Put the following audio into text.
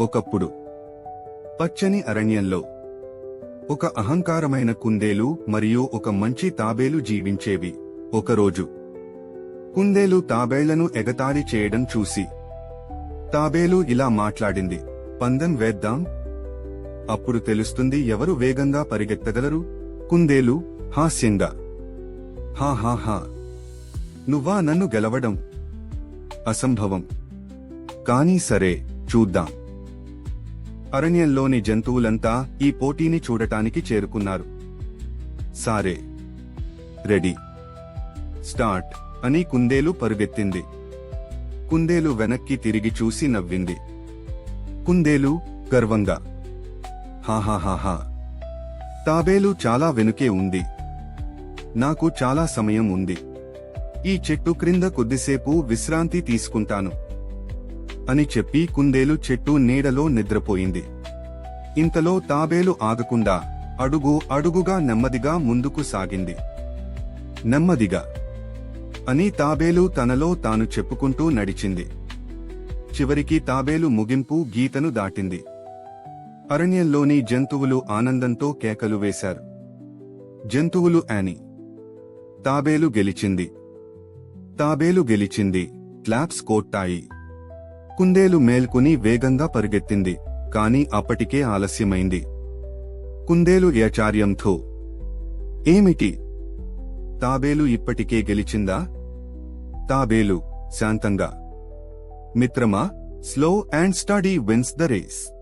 ఒకప్పుడు పచ్చని అరణ్యంలో ఒక అహంకారమైన కుందేలు మరియు ఒక మంచి తాబేలు జీవించేవి. ఒకరోజు కుందేలు తాబేళ్ళను ఎగతాళి చేయడం చూసి తాబేలు ఇలా మాట్లాడింది పందెం వేద్దాం? అప్పుడు తెలుస్తుంది ఎవరు వేగంగా పరిగెత్తగలరు? కుందేలు హాస్యంగా హా హా హా నువ్వా నన్ను గెలవడం? అసంభవం. కానీ సరే చూద్దాం. అరణ్యంలోని జంతువులంతా ఈ పోటీని చూడటానికి చేరుకున్నారు. సారే రెడీ స్టార్ట్ అని కుందేలు పరుగెత్తింది. కుందేలు వెనక్కి తిరిగి చూసి నవ్వింది. కుందేలు గర్వంగా హాహాహాహా తాబేలు చాలా వెనుకే ఉంది. నాకు చాలా సమయం ఉంది. ఈ చెట్టు క్రింద కొద్దిసేపు విశ్రాంతి తీసుకుంటాను. అని చెప్పి కుందేలు చెట్టు నీడలో నిద్రపోయింది. ఇంతలో తాబేలు ఆగకుండా అడుగు అడుగుగా నెమ్మదిగా ముందుకు సాగింది. నెమ్మదిగా అని తాబేలు తనలో తాను చెప్పుకుంటూ నడిచింది. చివరికి తాబేలు ముగింపు గీతను దాటింది. అరణ్యంలోని జంతువులు ఆనందంతో కేకలు వేశారు. జంతువులు యాని తాబేలు గెలిచింది. తాబేలు గెలిచింది. క్లాప్స్ కోట్టాయి. కుందేలు మేల్కొని వేగంగా పరిగెత్తింది కాని అప్పటికే ఆలస్యమైంది. కుందేలు యాచార్యంతో ఏమిటి? తాబేలు ఇప్పటికే గెలిచిందా? తాబేలు శాంతంగా. మిత్రమా slow and steady wins the race.